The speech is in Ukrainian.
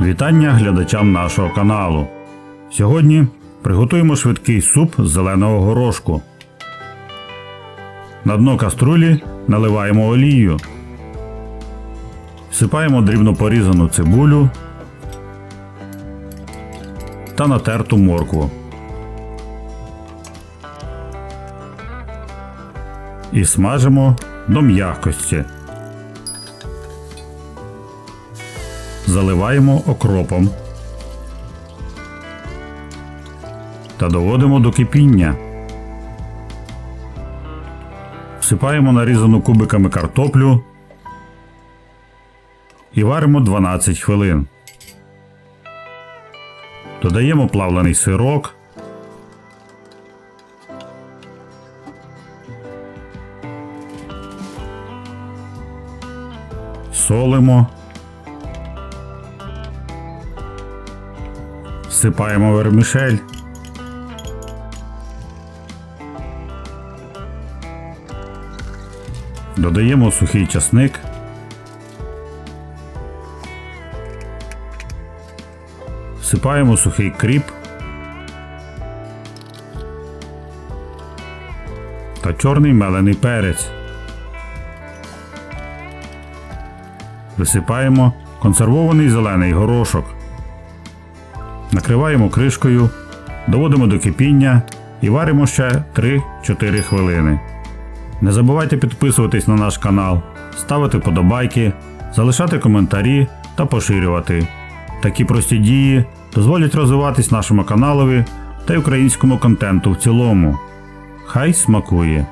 Вітання глядачам нашого каналу. Сьогодні приготуємо швидкий суп з зеленого горошку. На дно каструлі наливаємо олію. Всипаємо дрібно порізану цибулю та натерту моркву. І смажимо до м'якості. Заливаємо окропом та доводимо до кипіння. Всипаємо нарізану кубиками картоплю і варимо 12 хвилин. Додаємо плавлений сирок. Солимо. Всипаємо вермішель. Додаємо сухий часник. Всипаємо сухий кріп. Та чорний мелений перець. Висипаємо консервований зелений горошок. Накриваємо кришкою, доводимо до кипіння і варимо ще 3-4 хвилини. Не забувайте підписуватись на наш канал, ставити подобайки, залишати коментарі та поширювати. Такі прості дії дозволять розвиватись нашому каналові та й українському контенту в цілому. Хай смакує!